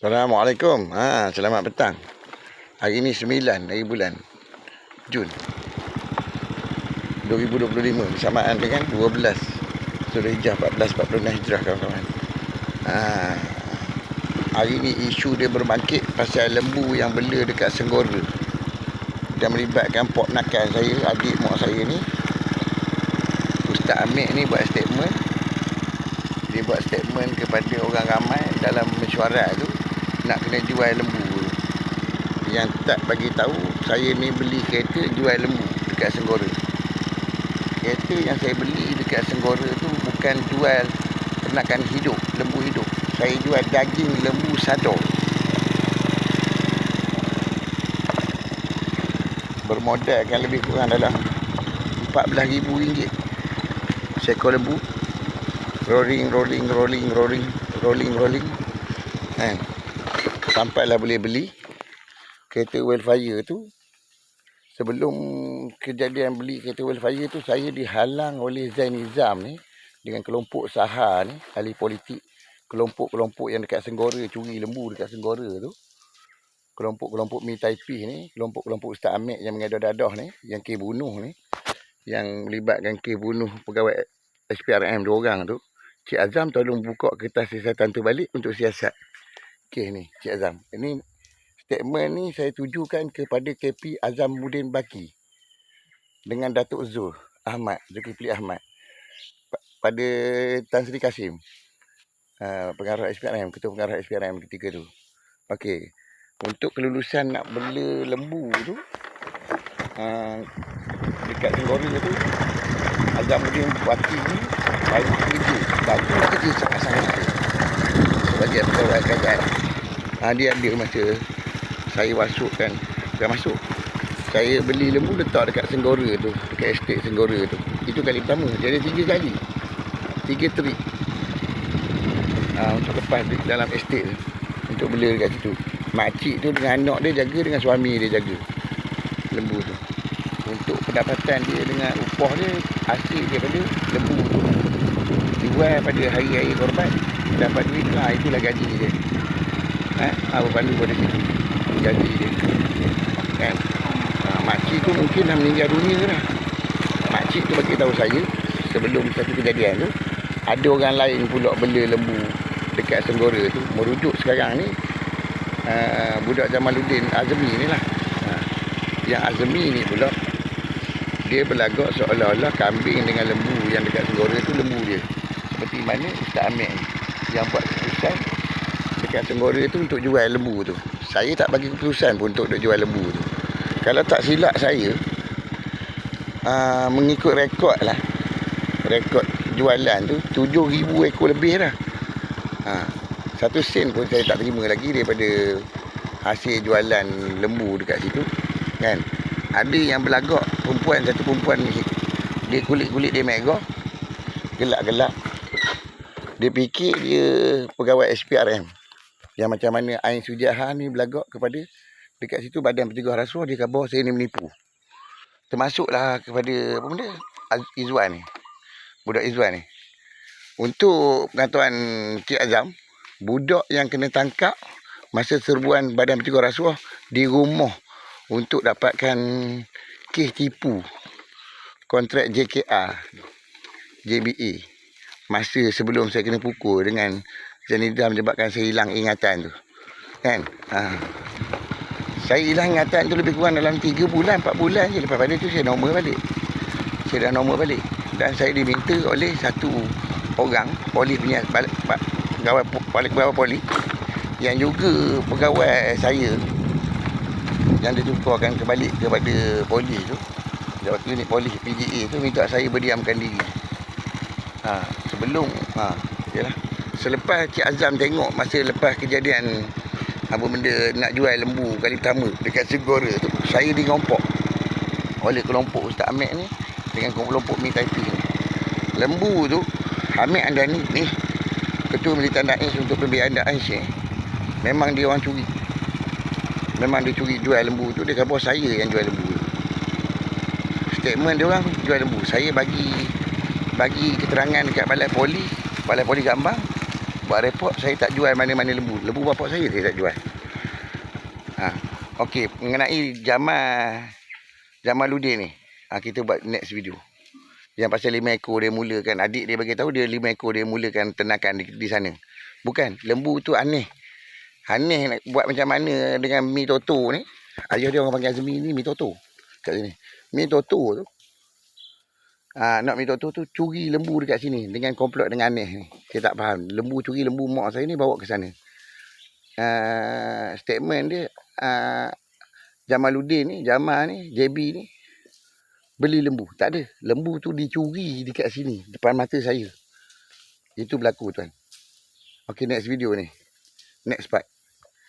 Assalamualaikum. Ha, selamat petang. Hari ni 9 hari bulan Jun 2025 bersamaan dengan 12 Zulhijjah 1446 Hijrah kawan-kawan. Ha, hari ni isu dia berbangkit pasal lembu yang bela dekat Senggora. Dan melibatkan pok nakal saya, adik mak saya ni. Ustaz Amir ni buat statement dia buat statement kepada orang ramai dalam mesyuarat tu nak kena jual lembu. Yang tak bagi tahu saya ni beli kereta jual lembu dekat Senggora. Kereta yang saya beli dekat Senggora tu bukan jual ternakan hidup lembu hidup. Saya jual daging lembu sado bermodalkan lebih kurang dalam RM14,000. Seekor lembu. Rolling rolling rolling rolling rolling rolling. Kan sampailah boleh beli kereta wildfire tu. Sebelum kejadian beli kereta wildfire tu saya dihalang oleh Zain Nizam ni dengan kelompok Saha ni ahli politik. Kelompok-kelompok yang dekat Senggora curi lembu dekat Senggora tu. Kelompok-kelompok Mi Taipih ni kelompok-kelompok Ustaz Ahmed yang mengadah-dadah ni yang kes bunuh ni yang melibatkan kes bunuh pegawai SPRM dua orang tu. Cik Azam tolong buka kertas siasatan tu balik untuk siasat kes ni Cik Azam. Ini statement ni saya tujukan kepada KP Azamuddin Baki dengan Datuk Zul Ahmad Zulkifli Ahmad. Pada Tan Sri Kasim uh, pengarah SPRM ketua pengarah SPRM ketika tu. Okey untuk kelulusan nak bela lembu tu uh, dekat Tenggara tu Azamuddin Baki ni baru kerja. Baru kerja sangat-sangat. Sebagai pegawai kerajaan ha, dia ada masa saya masuk kan. Bukan masuk. Saya beli lembu letak dekat Senggora tu dekat estate Senggora tu. Itu kali pertama. Ada tiga kali. Tiga trip. Ha, untuk lepas dalam estate tu. Untuk bela dekat situ. Makcik tu dengan anak dia jaga dengan suami dia jaga lembu tu. Untuk pendapatan dia dengan upah dia hasil daripada lembu tu. Jual pada hari-hari korban dapat duit. Lah itulah gaji dia ha? apa pandu pada situ gaji dia. Kan? Ha, makcik tu mungkin dah meninggal dunia dah makcik tu bagi tahu saya sebelum satu kejadian tu ada orang lain pula bela lembu dekat Senggora tu merujuk sekarang ni uh, budak Jamaluddin Azmi ni lah. Uh, yang Azmi ni pula dia berlagak seolah-olah kambing dengan lembu yang dekat Senggora tu lembu dia. Seperti mana Ustaz Amir yang buat keputusan dekat Senggora tu untuk jual lembu tu. Saya tak bagi keputusan pun untuk jual lembu tu. Kalau tak silap saya uh, mengikut rekod lah. Rekod jualan tu 7,000 ekor lebih dah. Ha, satu sen pun saya tak terima lagi daripada hasil jualan lembu dekat situ kan? Ada yang berlagak perempuan satu perempuan dia kulit-kulit dia merah gelap-gelap dia fikir dia pegawai SPRM yang macam mana Ain Sujaha ni berlagak kepada dekat situ badan pencegah rasuah dia khabar saya ni menipu termasuklah kepada apa benda Izwan ni budak Izwan ni. Untuk pengetahuan Cik Azam, budak yang kena tangkap masa serbuan Badan Pencegah Rasuah di rumah untuk dapatkan kes tipu kontrak JKR JBA masa sebelum saya kena pukul dengan Zanida menyebabkan saya hilang ingatan tu. Kan? Ha. saya hilang ingatan tu lebih kurang dalam 3 bulan 4 bulan je. Lepas pada tu saya normal balik. Saya dah normal balik. Dan saya diminta oleh satu orang polis punya pegawai pegawai polis yang juga pegawai saya yang ditukarkan kembali kepada polis tu. Waktu unit polis PGA tu minta saya berdiamkan diri. Ha, sebelum ha, yalah. Selepas Cik Azam tengok masa lepas kejadian apa benda nak jual lembu kali pertama dekat Segora tu saya dingompok oleh kelompok Ustaz Ahmed ni dengan kelompok Mi Taipei ni. Lembu tu Hamid Andani ni ketua militan Dais untuk pembiayaan Dais ni memang dia orang curi. Memang dia curi jual lembu tu dia kata saya yang jual lembu. Statement dia orang jual lembu. Saya bagi bagi keterangan dekat balai polis, balai polis Gambang buat report saya tak jual mana-mana lembu. Lembu bapak saya saya tak jual. Ha. Okey, mengenai Jamal Jamaluddin ni. Ha, kita buat next video. Yang pasal lima ekor dia mulakan adik dia bagi tahu dia lima ekor dia mulakan ternakan di, di sana. Bukan, lembu tu aneh. Aneh nak buat macam mana dengan mi toto ni. Ayah dia orang panggil Azmi ni mi toto. Kat sini. Mi toto tu. Ah, nak mi toto tu curi lembu dekat sini dengan komplot dengan aneh ni. Saya tak faham. Lembu curi lembu mak saya ni bawa ke sana. Uh, statement dia uh, Jamaluddin ni, Jamal ni, JB ni beli lembu. Tak ada. Lembu tu dicuri dekat sini depan mata saya. Itu berlaku tuan. Okay next video ni. Next part.